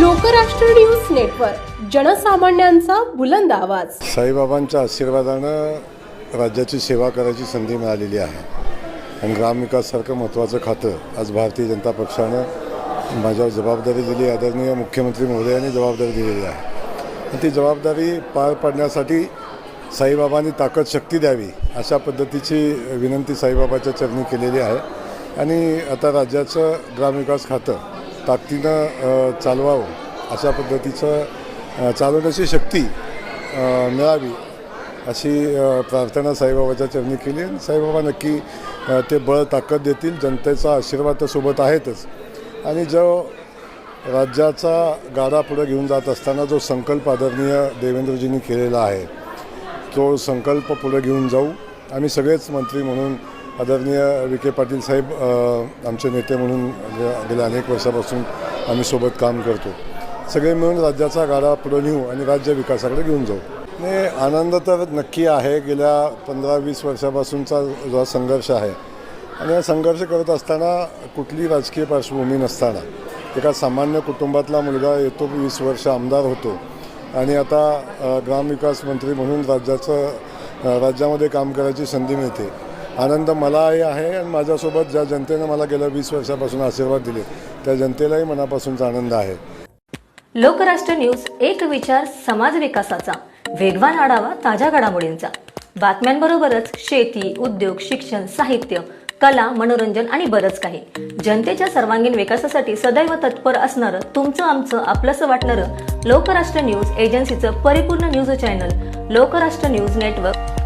Lokrashtra news network जनसामान्यांचा बुलंद आवाज. साईबाबांच्या आशीर्वादानं राज्याची सेवा करायची संधी मिळालेली आहे. आणि ग्रामविकाससारखं महत्त्वाचं खातं आज भारतीय जनता पक्षानं माझ्यावर जबाबदारी दिली आदरणीय मुख्यमंत्री महोदयांनी जबाबदारी दिलेली आहे. ती जबाबदारी पार पाडण्यासाठी साईबाबांनी ताकद शक्ती द्यावी अशा पद्धतीची विनंती साईबाबाच्या चरणी केलेली आहे. आणि आता राज्याचं ग्रामविकास खातं ताकदीनं चालवावं अशा पद्धतीचं चालवण्याची शक्ती मिळावी अशी प्रार्थना साईबाबाच्या चरणी केली आणि साईबाबा नक्की ते बळ ताकद देतील जनतेचा आशीर्वाद तर सोबत आहेतच. आणि जो राज्याचा गाडा पुढे घेऊन जात असताना जो संकल्प आदरणीय देवेंद्रजींनी केलेला आहे तो संकल्प पुढे घेऊन जाऊ. आम्ही सगळेच मंत्री म्हणून आदरणीय विखे पाटील साहेब आमचे नेते म्हणून गेल्या अनेक वर्षापासून आम्ही सोबत काम करतो. सगळे मिळून राज्याचा गाडा पुढे नेऊ आणि राज्य विकासाकडे घेऊन जाऊ. आणि आनंद तर नक्की आहे. गेल्या पंधरा वीस वर्षापासूनचा जो संघर्ष आहे. आणि हा संघर्ष करत असताना कुठली राजकीय पार्श्वभूमी नसताना एका सामान्य कुटुंबातला मुलगा येतो वीस वर्ष आमदार होतो. आणि आता ग्रामविकास मंत्री म्हणून राज्याचं राज्यामध्ये काम करायची संधी मिळते. आनंद मलाही आहे आणि माझ्यासोबत ज्या जनतेनं मला गेल्या वीस वर्षापासून आशीर्वाद दिले त्या जनतेलाही मनापासूनचा आनंद आहे. लोकराष्ट्र न्यूज एक विचार समाज विकासाचा. वेगवान आढावा ताज्या घडामोडींचा. बातम्यांबरोबरच शेती उद्योग शिक्षण साहित्य कला मनोरंजन आणि बरंच काही. जनतेच्या सर्वांगीण विकासासाठी सदैव तत्पर असणारं तुमचं आमचं आपलंसं वाटणारं लोकराष्ट्र न्यूज एजन्सीचं परिपूर्ण news channel Lokrashtra news network.